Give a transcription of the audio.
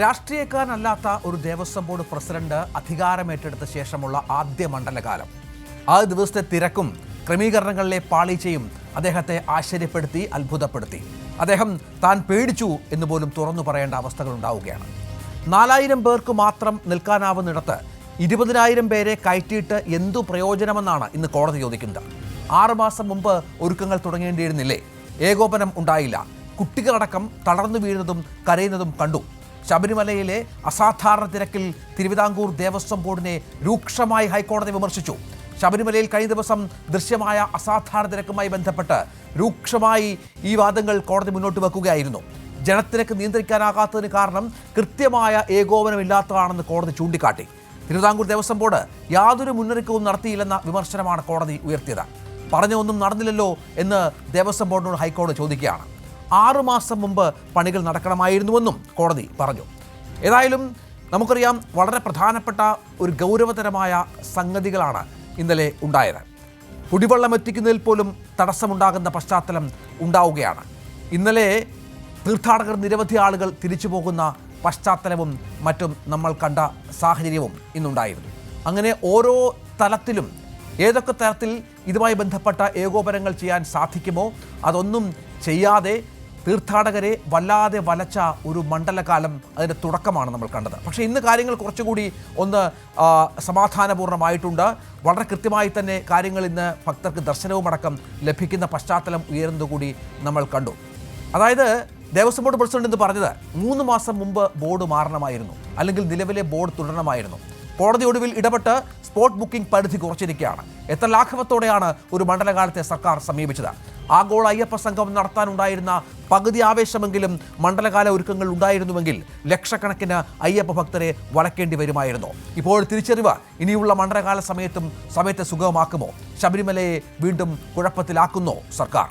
രാഷ്ട്രീയക്കാരനല്ലാത്ത ഒരു Devaswom board president അധികാരമേറ്റെടുത്ത ശേഷമുള്ള ആദ്യ മണ്ഡലകാലം. ആ ദിവസത്തെ തിരക്കും ക്രമീകരണങ്ങളിലെ പാളിച്ചയും അദ്ദേഹത്തെ ആശ്ചര്യപ്പെടുത്തി അത്ഭുതപ്പെടുത്തി. അദ്ദേഹം താൻ പേടിച്ചു എന്ന് പോലും തുറന്നു പറയേണ്ട അവസ്ഥകൾ ഉണ്ടാവുകയാണ്. നാലായിരം പേർക്ക് മാത്രം നിൽക്കാനാവുന്നിടത്ത് ഇരുപതിനായിരം പേരെ കയറ്റിയിട്ട് എന്തു പ്രയോജനമെന്നാണ് ഇന്ന് കോടതി ചോദിക്കുന്നത്. ആറുമാസം മുമ്പ് ഒരുക്കങ്ങൾ തുടങ്ങേണ്ടിയിരുന്നില്ലേ? ഏകോപനം ഉണ്ടായില്ല. കുട്ടികളടക്കം തളർന്നു വീഴുന്നതും കരയുന്നതും കണ്ടു. ശബരിമലയിലെ അസാധാരണ തിരക്കിൽ തിരുവിതാംകൂർ ദേവസ്വം ബോർഡിനെ രൂക്ഷമായി ഹൈക്കോടതി വിമർശിച്ചു. ശബരിമലയിൽ കഴിഞ്ഞ ദിവസം ദൃശ്യമായ അസാധാരണ തിരക്കുമായി ബന്ധപ്പെട്ട് രൂക്ഷമായി ഈ വാദങ്ങൾ കോടതി മുന്നോട്ട് വെക്കുകയായിരുന്നു. ജനത്തിരക്ക് നിയന്ത്രിക്കാനാകാത്തതിന് കാരണം കൃത്യമായ ഏകോപനമില്ലാത്തതാണെന്ന് കോടതി ചൂണ്ടിക്കാട്ടി. തിരുവിതാംകൂർ ദേവസ്വം ബോർഡ് യാതൊരു മുന്നൊരുക്കവും നടത്തിയില്ലെന്ന വിമർശനമാണ് കോടതി ഉയർത്തിയത്. പറഞ്ഞൊന്നും നടന്നില്ലല്ലോ എന്ന് ദേവസ്വം ബോർഡിനോട് ഹൈക്കോടതി ചോദിക്കുകയാണ്. ആറുമാസം മുമ്പ് പണികൾ നടക്കണമായിരുന്നുവെന്നും കോടതി പറഞ്ഞു. ഏതായാലും നമുക്കറിയാം വളരെ പ്രധാനപ്പെട്ട ഒരു ഗൗരവതരമായ സംഗതികളാണ് ഇന്നലെ ഉണ്ടായത്. കുടിവെള്ളം എത്തിക്കുന്നതിൽ പോലും തടസ്സമുണ്ടാകുന്ന പശ്ചാത്തലം ഉണ്ടാവുകയാണ്. ഇന്നലെ തീർത്ഥാടകർ നിരവധി ആളുകൾ തിരിച്ചു പോകുന്ന പശ്ചാത്തലവും മറ്റും നമ്മൾ കണ്ട സാഹചര്യവും ഇന്നുണ്ടായിരുന്നു. അങ്ങനെ ഓരോ തലത്തിലും ഏതൊക്കെ തരത്തിൽ ഇതുമായി ബന്ധപ്പെട്ട ഏകോപനങ്ങൾ ചെയ്യാൻ സാധിക്കുമോ? അതൊന്നും ചെയ്യാതെ തീർത്ഥാടകരെ വല്ലാതെ വലച്ച ഒരു മണ്ഡലകാലം അതിന്റെ തുടക്കമാണ് നമ്മൾ കണ്ടത്. പക്ഷേ ഇന്ന് കാര്യങ്ങൾ കുറച്ചുകൂടി ഒന്ന് സമാധാനപൂർണമായിട്ടുണ്ട് വളരെ കൃത്യമായി തന്നെ കാര്യങ്ങൾ ഇന്ന് ഭക്തർക്ക് ദർശനവും അടക്കം ലഭിക്കുന്ന പശ്ചാത്തലം ഉയരുന്നതുകൂടി നമ്മൾ കണ്ടു. അതായത് ദേവസ്വം ബോർഡ് പ്രസിഡന്റ് എന്ന് പറഞ്ഞത് മൂന്ന് മാസം മുമ്പ് ബോർഡ് മാറണമായിരുന്നു. അല്ലെങ്കിൽ നിലവിലെ ബോർഡ് തുടരണമായിരുന്നു. കോടതി ഒടുവിൽ ഇടപെട്ട് സ്പോട്ട് ബുക്കിംഗ് പരിധി കുറച്ചിരിക്കുകയാണ്. എത്ര ലാഘവത്തോടെയാണ് ഒരു മണ്ഡലകാലത്തെ സർക്കാർ സമീപിച്ചത്? ആഗോള അയ്യപ്പ സംഘം നടത്താനുണ്ടായിരുന്ന പകുതി ആവേശമെങ്കിലും മണ്ഡലകാല ഒരുക്കങ്ങൾ ഉണ്ടായിരുന്നുവെങ്കിൽ ലക്ഷക്കണക്കിന് അയ്യപ്പ ഭക്തരെ വളക്കേണ്ടി വരുമായിരുന്നു. ഇപ്പോൾ തിരിച്ചറിവ് ഇനിയുള്ള മണ്ഡലകാല സമയത്തും സമയത്തെ സുഗമമാക്കുമോ? ശബരിമലയെ വീണ്ടും കുഴപ്പത്തിലാക്കുന്നോ സർക്കാർ?